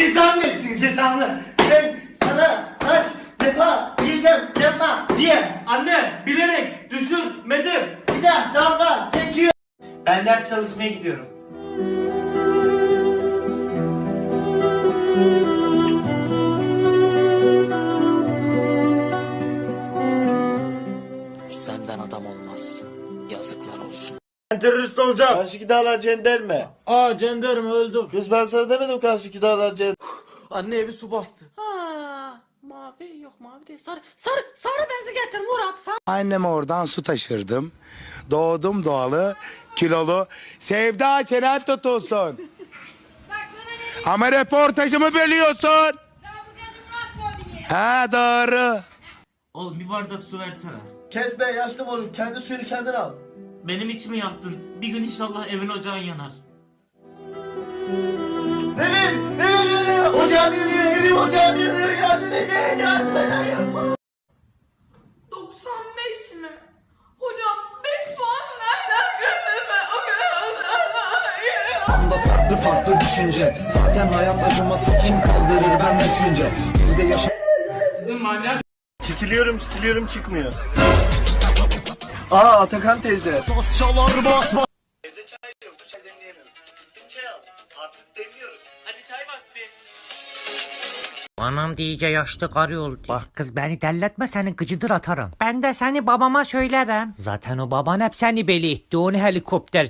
Cezanı versin cezanı. Ben sana kaç defa diyeceğim yapma diye. Anne bilerek düşürmedim. Bir daha dalga geçiyor. Ben ders çalışmaya gidiyorum. Senden adam olmaz. Yazıklar olsun. Ben terörist olacağım. Karşıki dağlar cenderme. Aa cenderme öldüm. Kız ben sana demedim karşıki dağlar cenderme. Anne evi su bastı. Mavi yok mavi değil. Sarı sarı sarı benzi getir Murat. Sarı. Anneme oradan su taşırdım. Doğdum doğalı, kilolu. Sevda çenen tutulsun. Ama reportajımı bölüyorsun. Ha doğru. Oğlum bir bardak su versene. Kes be yaşlı moruk kendi suyunu kendin al. Benim içimi yaktın. Bir gün inşallah evin ocağın yanar. Evim evim yanıyor. Ocağım yanıyor evim ocağım yanıyor. Yardım edin yardım edin yapma. 95 mi? Hocam 5 puan nereden gördün kadar farklı farklı düşünce Zaten hayat acıması kim kaldırır ben düşünce Evde yaşa Çekiliyorum çekiliyorum çıkmıyor. Aa Atakan teyze. Sos çalar bas bas Evde çay yok çay demleyemiyorum. Gittim çay aldım. Artık demliyorum. Hadi çay vakti. Anam iyice yaşlı karı oldu. Bak kız beni delletme senin gıcıdır atarım. Ben de seni babama söylerim. Zaten o baban hep seni beli etti onu helikopter